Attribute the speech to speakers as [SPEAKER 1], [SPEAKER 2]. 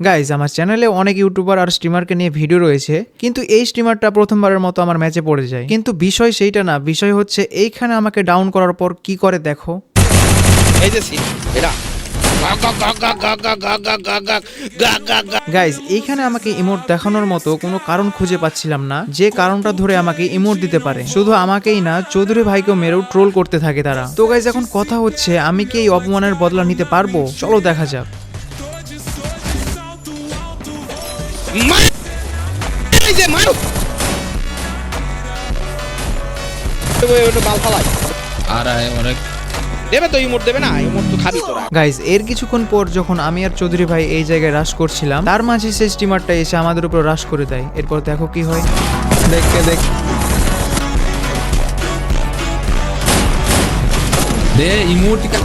[SPEAKER 1] Guys আমার চ্যানেলে অনেক ইউটিউবার আর স্ট্রিমারকে নিয়ে ভিডিও রয়েছে কিন্তু এই স্ট্রিমারটা প্রথমবারের মতো আমার ম্যাচে পড়ে যায় কিন্তু বিষয় সেইটা না বিষয় হচ্ছে এইখানে আমাকে ডাউন করার পর কি করে দেখো
[SPEAKER 2] এই যে এটা
[SPEAKER 1] গাইজ এইখানে আমাকে ইমোট দেখানোর মতো কোনো কারণ খুঁজে পাচ্ছিলাম না যে কারণটা ধরে আমাকে ইমোট দিতে পারে শুধু আমাকেই না চৌধুরী ভাইকেও মেরেও ট্রোল করতে থাকে তারা তো গাইজ এখন কথা হচ্ছে আমি কি এই অপমানের বদলা নিতে পারব চলো দেখা যাক
[SPEAKER 2] এই যে মার! ওই ওটা বাল ফালাই
[SPEAKER 3] আর অনেক।
[SPEAKER 2] দেবে তো ইমোট দেবে না ইমোট তো খাবি তোরা।
[SPEAKER 1] গাইজ এর কিছুক্ষণ পর যখন আমি আর চৌধুরী ভাই এই জায়গায় রাশ করছিলাম তার মাঝে সেই স্টিমারটা এসে আমাদের উপর রাশ করে দেয়। এরপর দেখো কি হয়।
[SPEAKER 3] দেখকে দেখ। দে ইমোটিকা